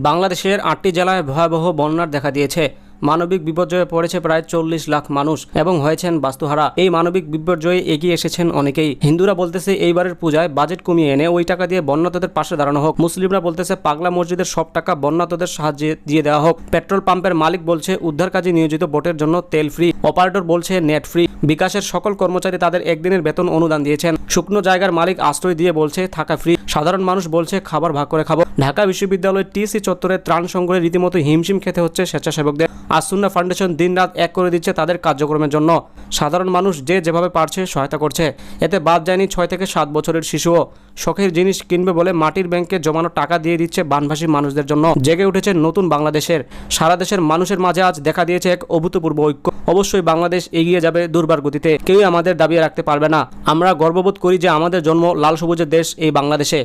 বাংলাদেশের আটটি জেলায় ভয়াবহ বন্যার দেখা দিয়েছে। মানবিক বিপর্যয়ে পড়েছে প্রায় চল্লিশ লাখ মানুষ এবং হয়েছেন বাস্তুহারা। এই মানবিক বিপর্যয়ে এগিয়ে এসেছেন অনেকেই। হিন্দুরা বলতেছে এইবারের পূজায় বাজেট কমিয়ে এনে ওই টাকা দিয়ে বন্যাতদের পাশে দাঁড়ানো হোক। মুসলিমরা বলতেছে পাগলা মসজিদের সব টাকা বন্যাতদের সাহায্যে দিয়ে দেওয়া হোক। পেট্রোল পাম্পের মালিক বলছে, উদ্ধার কাজে নিয়োজিত বোটের জন্য তেল ফ্রি। অপারেটর বলছে, নেট ফ্রি। বিকাশের সকল কর্মচারী তাদের একদিনের বেতন অনুদান দিয়েছেন। শুকনো জায়গার মালিক আশ্রয় দিয়ে বলছে, থাকা ফ্রি। সাধারণ মানুষ বলছে, খাবার ভাগ করে খাব। ঢাকা বিশ্ববিদ্যালয় টিসি চত্বরে ত্রাণ সংগ্রহে রীতিমতো হিমশিম খেতে হচ্ছে স্বেচ্ছাসেবকদের। আসুন্না ফাউন্ডেশন দিনরাত এক করে দিচ্ছে তাদের কার্যক্রমের জন্য। সাধারণ মানুষ যে যেভাবে পারছে সহায়তা করছে। এতে বাদ যায়নি ছয় থেকে সাত বছরের শিশুও। শখের জিনিস কিনবে বলে মাটির ব্যাংকে জমানো টাকা দিয়ে দিচ্ছে বানভাসী মানুষদের জন্য। জেগে উঠেছে নতুন বাংলাদেশের। সারা দেশের মানুষের মাঝে আজ দেখা দিয়েছে এক অভূতপূর্ব ঐক্য। অবশ্যই বাংলাদেশ এগিয়ে যাবে দুর্বার গতিতে। কেউই আমাদের দাবিয়ে রাখতে পারবে না। আমরা গর্ববোধ করি যে আমাদের জন্ম লাল সবুজের দেশ এই বাংলাদেশে।